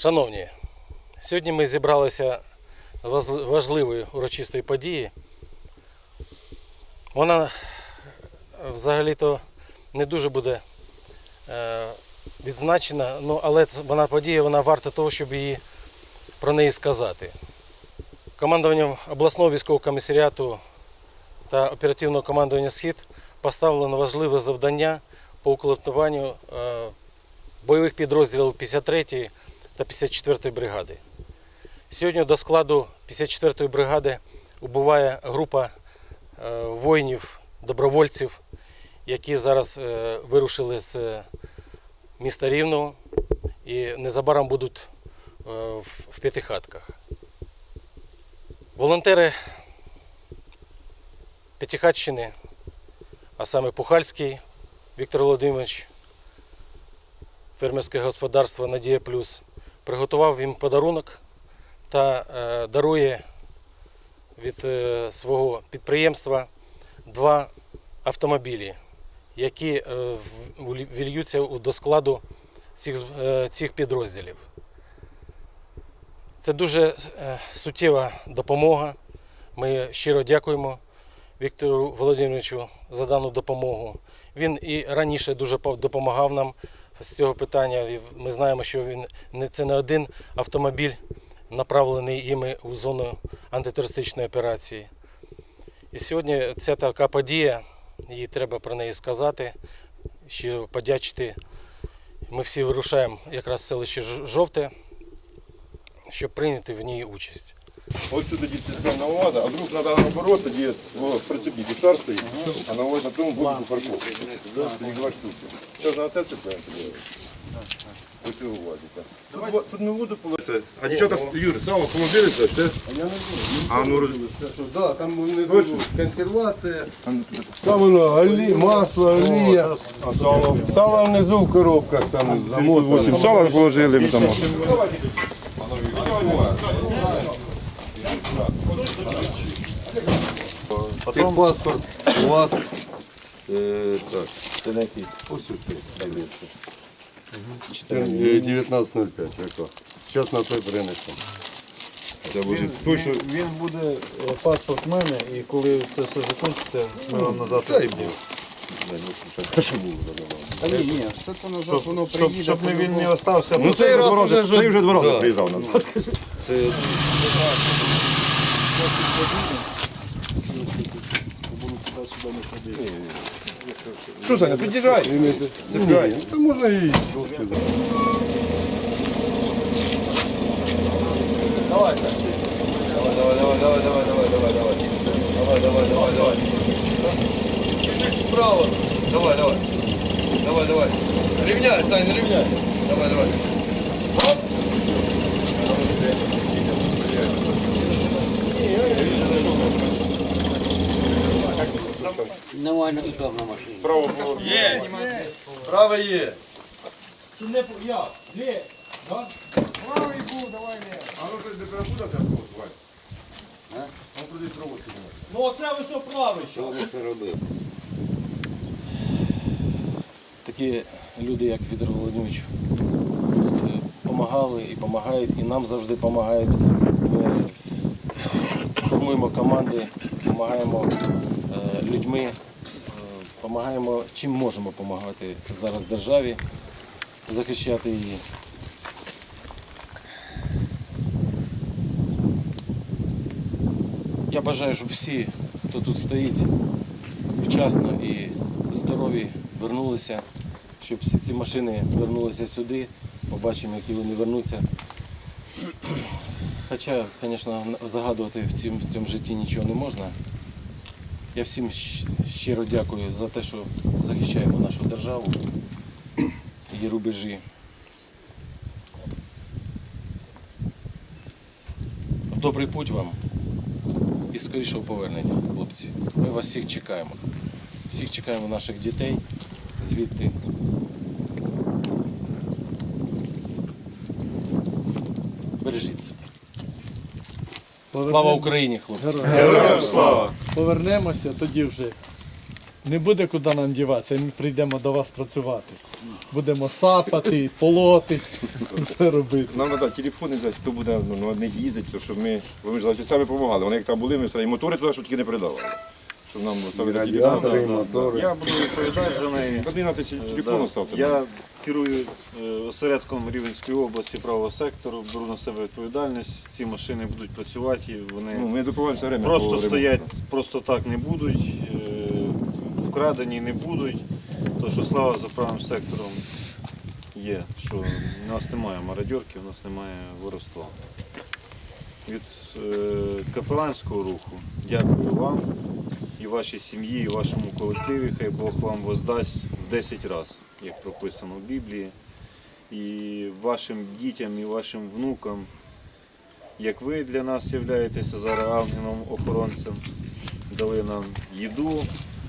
Шановні, сьогодні ми зібралися важливої урочистої події. Вона е, взагалі-то не дуже буде е, відзначена, ну, але вона подія вона варта того, щоб її про неї сказати. Командуванням обласного військового комісаріату та оперативного командування Схід поставлено важливе завдання по укомплектуванню е, бойових підрозділів 53-ї та 54-ї бригади. Сьогодні до складу 54-ї бригади убуває група е, воїнів, добровольців, які зараз е, вирушили з е, міста Рівного і незабаром будуть в п'ятихатках. Волонтери П'ятихатщини, а саме Пухальський Віктор Володимирович, фермерське господарство Надія Плюс, приготував їм подарунок та е, дарує від е, свого підприємства два автомобілі, які е, вільються до складу цих, цих підрозділів. Це дуже суттєва допомога. Ми щиро дякуємо Віктору Володимировичу за дану допомогу. Він і раніше дуже допомагав нам з цього питання. Ми знаємо, що він це не один автомобіль, направлений іми у зону антитерористичної операції. І сьогодні ця така подія, їй треба про неї сказати, щиро подячити. Ми всі вирушаємо якраз в селище Жовте, щоб прийняти в ній участь. Вот сюда дисциплина УАЗа, а вдруг надо наоборот, где вот, прицепник шар стоит, а на вот на том будет парковка. Два штуки. Сейчас на отец правильно делать. Вот и УАЗика. Тут, вот- тут не буду получается. А девчата, Юрий, сам автомобиль, знаешь, да? А ну, раз- Да, там внизу консервація. Там воно олі, масло, олія. а сало? Сало внизу в коробках там замотано. Сала положили, мы там. Техпаспорт у вас. Е, так, це на який? Ось оцей. Е, 19.05, яка. Зараз на той принесемо. Це буде Він, точно. він, він буде е, паспорт в мене, і коли це все закінчиться, ми вам назад. Дай віддамо. Бог. Що? Та ні, ні, все це назад Щоб, воно щоб, приїде. щоб не він не остався. Ну цей це раз ж- Ти вже два рази Да. приїжджав назад. Це Що, Саня, під'їжджай. Сідай. Та можна і доски за. Давай, Сань. Давай, давай, давай, давай, давай, давай, давай. Давай, давай, давай, давай. Чуть-чуть вправо. Давай, давай. Давай, давай. Рівняй, Сань, рівняй. Давай, давай. І на машині. Право, Є. Право є. А ну щось де буде там Вань? А? Ну туди проводки. Що ви це робив? такі люди, як Віктор Володимирович, допомагали і допомагають, і нам завжди допомагають. Ми формуємо команди, допомагаємо людьми, допомагаємо чим можемо допомагати зараз державі, захищати її. Я бажаю, щоб всі, хто тут стоїть, вчасно і здорові вернулися, щоб всі ці машини вернулися сюди. Побачимо, які вони вернуться. Хоча, звісно, загадувати в цьому, в цьому житті нічого не можна. Я всім щиро дякую за те, що захищаємо нашу державу, її рубежі. Добрий путь вам і скорішого повернення, хлопці. Ми вас всіх чекаємо. Всіх чекаємо наших дітей звідти. Бережіть себе. Слава Україні, хлопці! Героям слава. Повернемося, тоді вже Не буде куди нам діватися, ми прийдемо до вас працювати. Будемо сапати, полоти, все робити. Нам треба телефони взяти, хто буде ну, на одних їздити, щоб ми, бо ми ж завжди самі допомагали. Вони як там були, ми все, і мотори туди, що тільки не передавали. Щоб нам ставити радіатори, і телефон. мотори. Я буду відповідати за неї. Один телефон Да. ставте. Я керую е, осередком Рівенської області правого сектору, беру на себе відповідальність. Ці машини будуть працювати, і вони Ну, ми допомагаємо время. по просто ремонту. стоять, просто так не будуть, е, вкрадені не будуть. То що слава за правим сектором є, що у нас немає мародьорки, у нас немає воровства. Від е, капеланського руху дякую вам і вашій сім'ї, і вашому колективі. Хай Бог вам воздасть в 10 разів, як прописано в Біблії. І вашим дітям, і вашим внукам, як ви для нас являєтеся зараз ангелом-охоронцем, дали нам їду,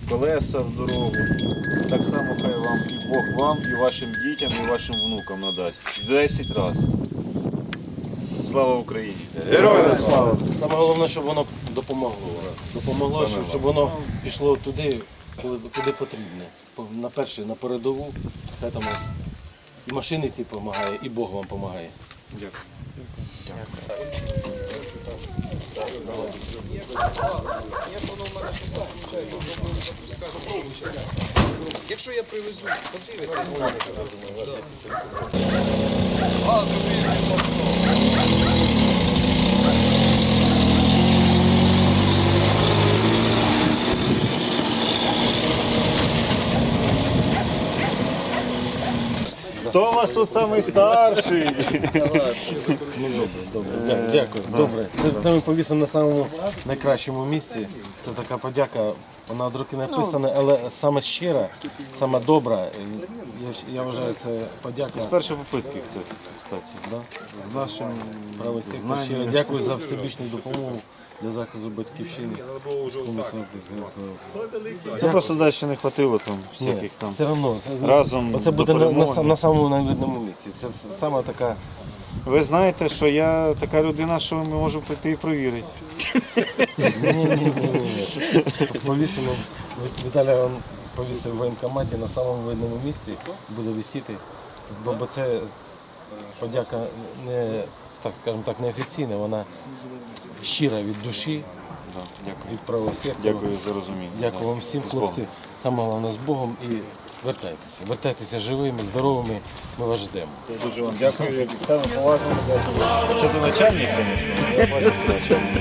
колеса в дорогу. Так само хай вам і Бог вам, і вашим дітям, і вашим внукам надасть. В 10 разів. Слава Україні! Героям слава! Саме головне, щоб воно допомогло. Допомогло, щоб, щоб воно пішло туди, коли, куди потрібне. По- На перше, на передову. Хай там і машини ці допомагає, і Бог вам допомагає. Дякую. Якщо я привезу, подивитись. Хто у вас тут самий старший? Добре, дя- дякую. Добре. Це, це ми повісимо на самому найкращому місці. Це така подяка. Вона від руки написана, але саме щира, саме добра. Я, ж- я вважаю, це подяка. З першої попитки, це, кстати. Да? З нашим Правий сектор щиро дякую за всебічну допомогу для захисту батьківщини. Це просто далі не хватило там Ні, всяких там. все одно. разом до буде на, на, на самому найвидному місці. Це саме така. Ви знаєте, що я така людина, що ми можемо прийти і провірити. Ні-ні-ні. Повісимо. Віталя он повісив в воєнкоматі на самому видному місці, буде висіти. Бо, бо це подяка не, так скажемо так, неофіційна, вона щира від душі, Да, дякую. від правого сектору. Дякую за розуміння. Дякую вам всім, хлопці. Саме головне з Богом і вертайтеся. Вертайтеся живими, здоровими. Ми вас ждемо. Дуже вам дякую, саме поважно. Це до начальника, звісно. Я бачу, до начальника.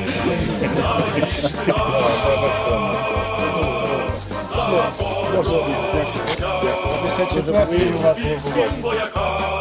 Може, як 54 вас не побачить.